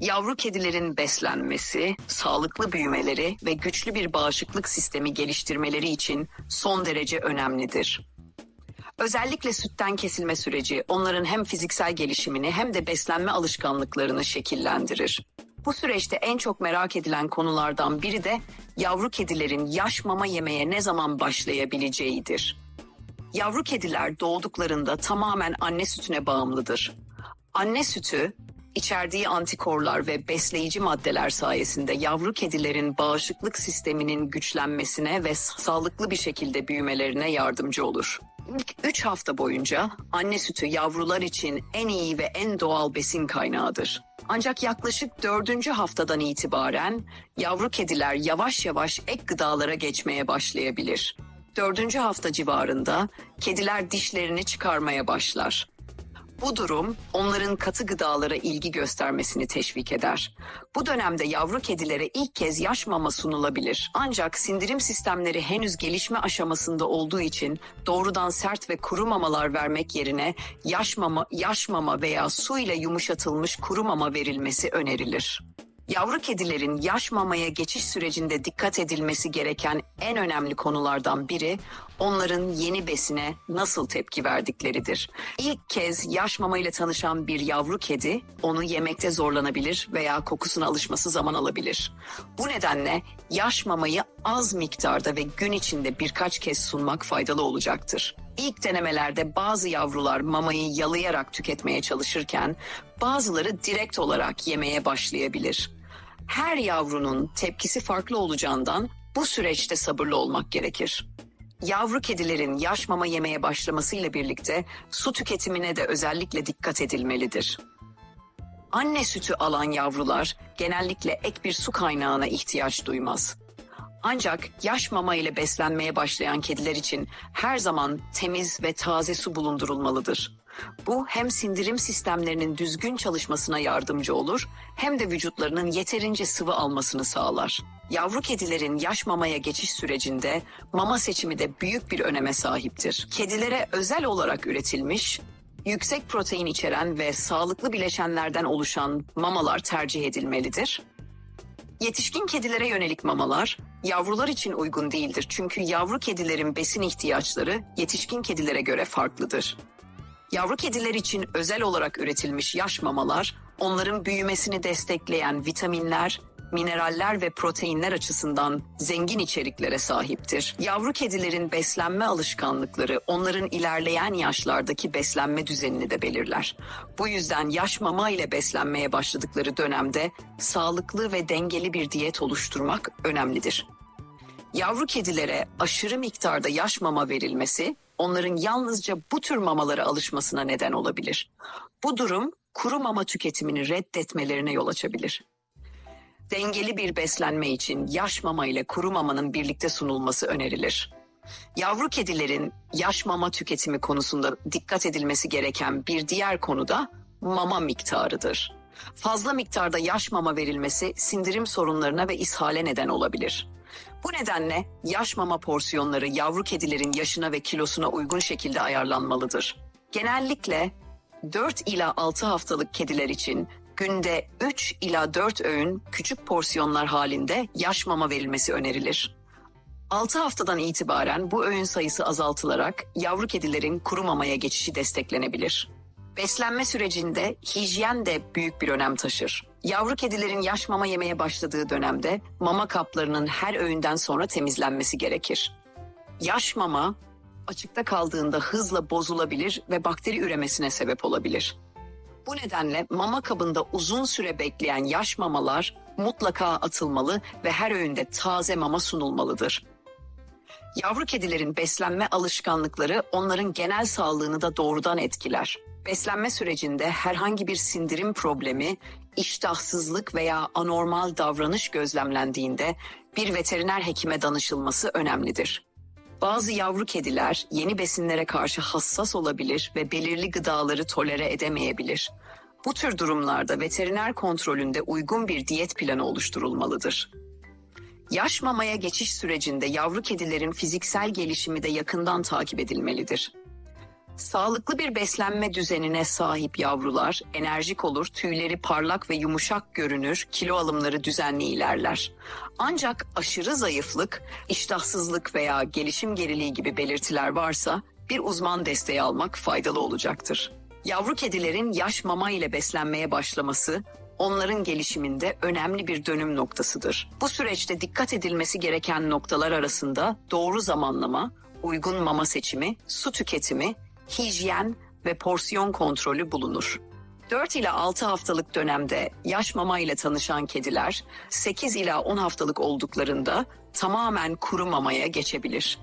Yavru kedilerin beslenmesi, sağlıklı büyümeleri ve güçlü bir bağışıklık sistemi geliştirmeleri için son derece önemlidir. Özellikle sütten kesilme süreci onların hem fiziksel gelişimini hem de beslenme alışkanlıklarını şekillendirir. Bu süreçte en çok merak edilen konulardan biri de yavru kedilerin yaş mama yemeye ne zaman başlayabileceğidir. Yavru kediler doğduklarında tamamen anne sütüne bağımlıdır. Anne sütü, içerdiği antikorlar ve besleyici maddeler sayesinde yavru kedilerin bağışıklık sisteminin güçlenmesine ve sağlıklı bir şekilde büyümelerine yardımcı olur. İlk 3 hafta boyunca anne sütü yavrular için en iyi ve en doğal besin kaynağıdır. Ancak yaklaşık 4. haftadan itibaren yavru kediler yavaş yavaş ek gıdalara geçmeye başlayabilir. Dördüncü hafta civarında kediler dişlerini çıkarmaya başlar. Bu durum onların katı gıdalara ilgi göstermesini teşvik eder. Bu dönemde yavru kedilere ilk kez yaş mama sunulabilir. Ancak sindirim sistemleri henüz gelişme aşamasında olduğu için doğrudan sert ve kuru mamalar vermek yerine yaş mama, yaş mama veya su ile yumuşatılmış kuru mama verilmesi önerilir. Yavru kedilerin yaş mamaya geçiş sürecinde dikkat edilmesi gereken en önemli konulardan biri onların yeni besine nasıl tepki verdikleridir. İlk kez yaş mama ile tanışan bir yavru kedi onu yemekte zorlanabilir veya kokusuna alışması zaman alabilir. Bu nedenle yaş mamayı az miktarda ve gün içinde birkaç kez sunmak faydalı olacaktır. İlk denemelerde bazı yavrular mamayı yalayarak tüketmeye çalışırken bazıları direkt olarak yemeye başlayabilir. Her yavrunun tepkisi farklı olacağından bu süreçte sabırlı olmak gerekir. Yavru kedilerin yaş mama yemeye başlamasıyla birlikte su tüketimine de özellikle dikkat edilmelidir. Anne sütü alan yavrular genellikle ek bir su kaynağına ihtiyaç duymaz. Ancak yaş mama ile beslenmeye başlayan kediler için her zaman temiz ve taze su bulundurulmalıdır. Bu hem sindirim sistemlerinin düzgün çalışmasına yardımcı olur hem de vücutlarının yeterince sıvı almasını sağlar. Yavru kedilerin yaş mamaya geçiş sürecinde mama seçimi de büyük bir öneme sahiptir. Kedilere özel olarak üretilmiş, yüksek protein içeren ve sağlıklı bileşenlerden oluşan mamalar tercih edilmelidir. Yetişkin kedilere yönelik mamalar yavrular için uygun değildir. Çünkü yavru kedilerin besin ihtiyaçları yetişkin kedilere göre farklıdır. Yavru kediler için özel olarak üretilmiş yaş mamalar, onların büyümesini destekleyen vitaminler, mineraller ve proteinler açısından zengin içeriklere sahiptir. Yavru kedilerin beslenme alışkanlıkları onların ilerleyen yaşlardaki beslenme düzenini de belirler. Bu yüzden yaş mama ile beslenmeye başladıkları dönemde sağlıklı ve dengeli bir diyet oluşturmak önemlidir. Yavru kedilere aşırı miktarda yaş mama verilmesi onların yalnızca bu tür mamalara alışmasına neden olabilir. Bu durum kuru mama tüketimini reddetmelerine yol açabilir. Dengeli bir beslenme için yaş mama ile kuru mamanın birlikte sunulması önerilir. Yavru kedilerin yaş mama tüketimi konusunda dikkat edilmesi gereken bir diğer konu da mama miktarıdır. Fazla miktarda yaş mama verilmesi sindirim sorunlarına ve ishale neden olabilir. Bu nedenle yaş mama porsiyonları yavru kedilerin yaşına ve kilosuna uygun şekilde ayarlanmalıdır. Genellikle 4 ila 6 haftalık kediler için günde 3 ila 4 öğün küçük porsiyonlar halinde yaş mama verilmesi önerilir. 6 haftadan itibaren bu öğün sayısı azaltılarak yavru kedilerin kuru mamaya geçişi desteklenebilir. Beslenme sürecinde hijyen de büyük bir önem taşır. Yavru kedilerin yaş mama yemeye başladığı dönemde mama kaplarının her öğünden sonra temizlenmesi gerekir. Yaş mama açıkta kaldığında hızla bozulabilir ve bakteri üremesine sebep olabilir. Bu nedenle mama kabında uzun süre bekleyen yaş mamalar mutlaka atılmalı ve her öğünde taze mama sunulmalıdır. Yavru kedilerin beslenme alışkanlıkları onların genel sağlığını da doğrudan etkiler. Beslenme sürecinde herhangi bir sindirim problemi, iştahsızlık veya anormal davranış gözlemlendiğinde bir veteriner hekime danışılması önemlidir. Bazı yavru kediler yeni besinlere karşı hassas olabilir ve belirli gıdaları tolere edemeyebilir. Bu tür durumlarda veteriner kontrolünde uygun bir diyet planı oluşturulmalıdır. Yaş mamaya geçiş sürecinde yavru kedilerin fiziksel gelişimi de yakından takip edilmelidir. Sağlıklı bir beslenme düzenine sahip yavrular enerjik olur, tüyleri parlak ve yumuşak görünür, kilo alımları düzenli ilerler. Ancak aşırı zayıflık, iştahsızlık veya gelişim geriliği gibi belirtiler varsa bir uzman desteği almak faydalı olacaktır. Yavru kedilerin yaş mama ile beslenmeye başlaması onların gelişiminde önemli bir dönüm noktasıdır. Bu süreçte dikkat edilmesi gereken noktalar arasında doğru zamanlama, uygun mama seçimi, su tüketimi, hijyen ve porsiyon kontrolü bulunur. 4 ila 6 haftalık dönemde yaş mama ile tanışan kediler 8 ila 10 haftalık olduklarında tamamen kuru mamaya geçebilir.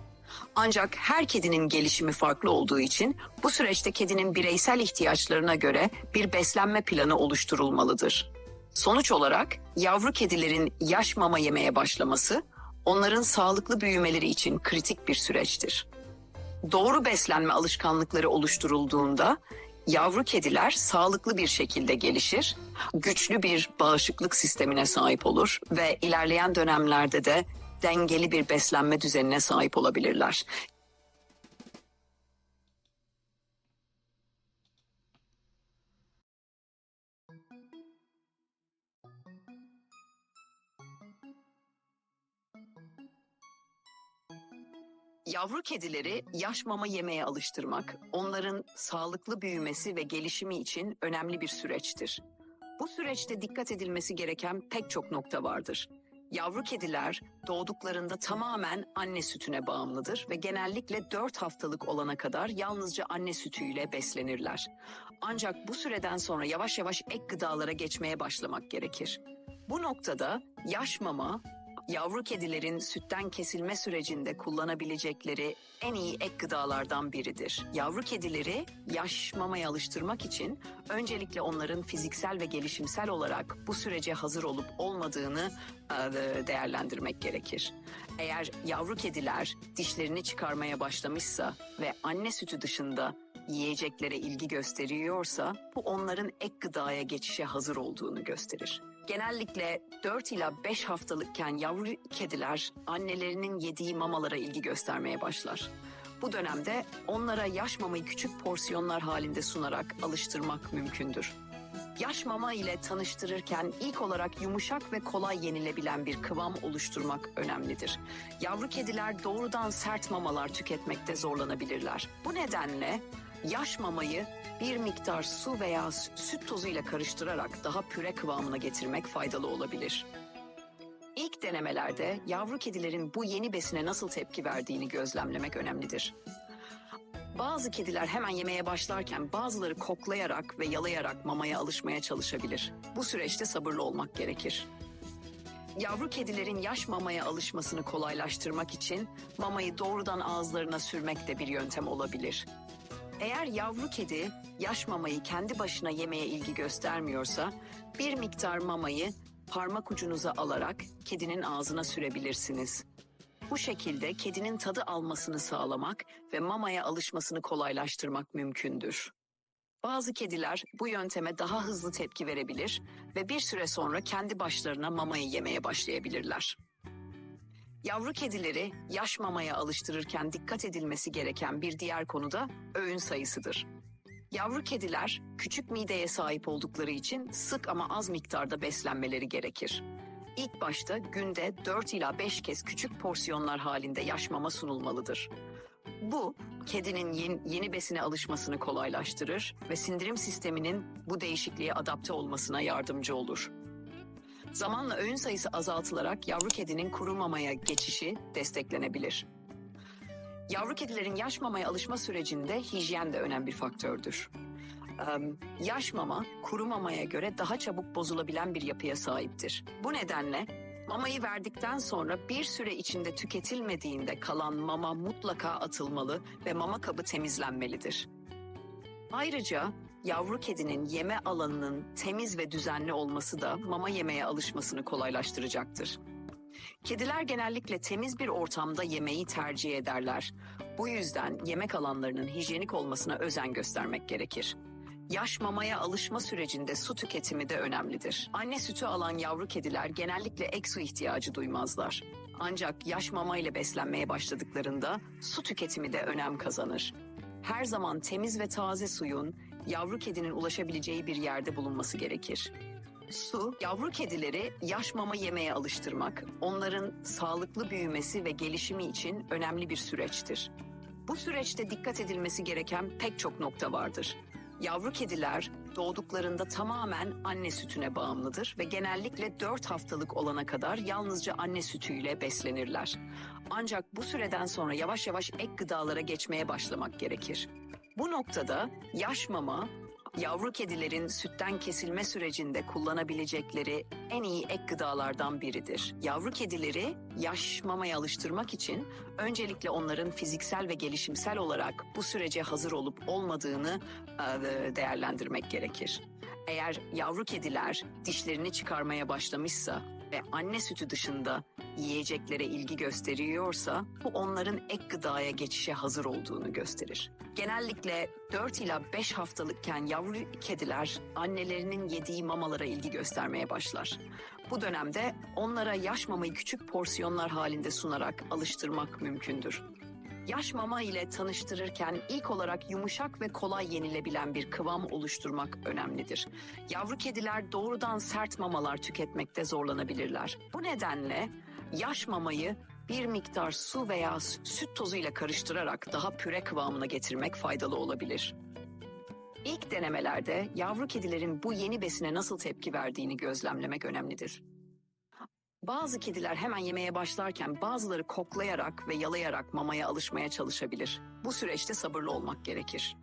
Ancak her kedinin gelişimi farklı olduğu için bu süreçte kedinin bireysel ihtiyaçlarına göre bir beslenme planı oluşturulmalıdır. Sonuç olarak yavru kedilerin yaş mama yemeye başlaması onların sağlıklı büyümeleri için kritik bir süreçtir. Doğru beslenme alışkanlıkları oluşturulduğunda yavru kediler sağlıklı bir şekilde gelişir, güçlü bir bağışıklık sistemine sahip olur ve ilerleyen dönemlerde de dengeli bir beslenme düzenine sahip olabilirler. Yavru kedileri yaş mama yemeye alıştırmak, onların sağlıklı büyümesi ve gelişimi için önemli bir süreçtir. Bu süreçte dikkat edilmesi gereken pek çok nokta vardır. Yavru kediler doğduklarında tamamen anne sütüne bağımlıdır ve genellikle 4 haftalık olana kadar yalnızca anne sütüyle beslenirler. Ancak bu süreden sonra yavaş yavaş ek gıdalara geçmeye başlamak gerekir. Bu noktada yaş mama, yavru kedilerin sütten kesilme sürecinde kullanabilecekleri en iyi ek gıdalardan biridir. Yavru kedileri yaş mamaya alıştırmak için öncelikle onların fiziksel ve gelişimsel olarak bu sürece hazır olup olmadığını e, değerlendirmek gerekir. Eğer yavru kediler dişlerini çıkarmaya başlamışsa ve anne sütü dışında yiyeceklere ilgi gösteriyorsa bu onların ek gıdaya geçişe hazır olduğunu gösterir. Genellikle 4 ila 5 haftalıkken yavru kediler annelerinin yediği mamalara ilgi göstermeye başlar. Bu dönemde onlara yaş mamayı küçük porsiyonlar halinde sunarak alıştırmak mümkündür. Yaş mama ile tanıştırırken ilk olarak yumuşak ve kolay yenilebilen bir kıvam oluşturmak önemlidir. Yavru kediler doğrudan sert mamalar tüketmekte zorlanabilirler. Bu nedenle yaş mamayı bir miktar su veya süt tozuyla karıştırarak daha püre kıvamına getirmek faydalı olabilir. İlk denemelerde yavru kedilerin bu yeni besine nasıl tepki verdiğini gözlemlemek önemlidir. Bazı kediler hemen yemeye başlarken bazıları koklayarak ve yalayarak mamaya alışmaya çalışabilir. Bu süreçte sabırlı olmak gerekir. Yavru kedilerin yaş mamaya alışmasını kolaylaştırmak için mamayı doğrudan ağızlarına sürmek de bir yöntem olabilir. Eğer yavru kedi yaş mamayı kendi başına yemeye ilgi göstermiyorsa bir miktar mamayı parmak ucunuza alarak kedinin ağzına sürebilirsiniz. Bu şekilde kedinin tadı almasını sağlamak ve mamaya alışmasını kolaylaştırmak mümkündür. Bazı kediler bu yönteme daha hızlı tepki verebilir ve bir süre sonra kendi başlarına mamayı yemeye başlayabilirler. Yavru kedileri yaş mamaya alıştırırken dikkat edilmesi gereken bir diğer konu da öğün sayısıdır. Yavru kediler küçük mideye sahip oldukları için sık ama az miktarda beslenmeleri gerekir. İlk başta günde 4 ila 5 kez küçük porsiyonlar halinde yaş mama sunulmalıdır. Bu, kedinin yeni, yeni besine alışmasını kolaylaştırır ve sindirim sisteminin bu değişikliğe adapte olmasına yardımcı olur. Zamanla öğün sayısı azaltılarak yavru kedinin kuru mamaya geçişi desteklenebilir. Yavru kedilerin yaş mamaya alışma sürecinde hijyen de önemli bir faktördür. Ee, yaş mama, kuru mamaya göre daha çabuk bozulabilen bir yapıya sahiptir. Bu nedenle mamayı verdikten sonra bir süre içinde tüketilmediğinde kalan mama mutlaka atılmalı ve mama kabı temizlenmelidir. Ayrıca yavru kedinin yeme alanının temiz ve düzenli olması da mama yemeye alışmasını kolaylaştıracaktır. Kediler genellikle temiz bir ortamda yemeği tercih ederler. Bu yüzden yemek alanlarının hijyenik olmasına özen göstermek gerekir. Yaş mamaya alışma sürecinde su tüketimi de önemlidir. Anne sütü alan yavru kediler genellikle ek su ihtiyacı duymazlar. Ancak yaş mama ile beslenmeye başladıklarında su tüketimi de önem kazanır. her zaman temiz ve taze suyun yavru kedinin ulaşabileceği bir yerde bulunması gerekir. Su, yavru kedileri yaş mama yemeye alıştırmak, onların sağlıklı büyümesi ve gelişimi için önemli bir süreçtir. Bu süreçte dikkat edilmesi gereken pek çok nokta vardır. Yavru kediler doğduklarında tamamen anne sütüne bağımlıdır ve genellikle 4 haftalık olana kadar yalnızca anne sütüyle beslenirler. Ancak bu süreden sonra yavaş yavaş ek gıdalara geçmeye başlamak gerekir. Bu noktada yaş mama yavru kedilerin sütten kesilme sürecinde kullanabilecekleri en iyi ek gıdalardan biridir. Yavru kedileri yaş mamaya alıştırmak için öncelikle onların fiziksel ve gelişimsel olarak bu sürece hazır olup olmadığını e, değerlendirmek gerekir. Eğer yavru kediler dişlerini çıkarmaya başlamışsa ve anne sütü dışında yiyeceklere ilgi gösteriyorsa bu onların ek gıdaya geçişe hazır olduğunu gösterir. Genellikle 4 ila 5 haftalıkken yavru kediler annelerinin yediği mamalara ilgi göstermeye başlar. Bu dönemde onlara yaş mamayı küçük porsiyonlar halinde sunarak alıştırmak mümkündür. Yaş mama ile tanıştırırken ilk olarak yumuşak ve kolay yenilebilen bir kıvam oluşturmak önemlidir. Yavru kediler doğrudan sert mamalar tüketmekte zorlanabilirler. Bu nedenle yaş mamayı bir miktar su veya süt tozu ile karıştırarak daha püre kıvamına getirmek faydalı olabilir. İlk denemelerde yavru kedilerin bu yeni besine nasıl tepki verdiğini gözlemlemek önemlidir. Bazı kediler hemen yemeye başlarken bazıları koklayarak ve yalayarak mamaya alışmaya çalışabilir. Bu süreçte sabırlı olmak gerekir.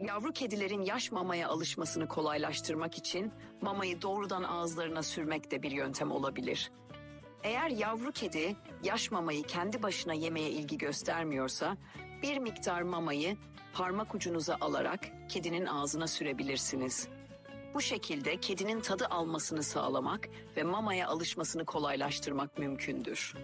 Yavru kedilerin yaş mamaya alışmasını kolaylaştırmak için mamayı doğrudan ağızlarına sürmek de bir yöntem olabilir. Eğer yavru kedi yaş mamayı kendi başına yemeye ilgi göstermiyorsa bir miktar mamayı parmak ucunuza alarak kedinin ağzına sürebilirsiniz. Bu şekilde kedinin tadı almasını sağlamak ve mamaya alışmasını kolaylaştırmak mümkündür.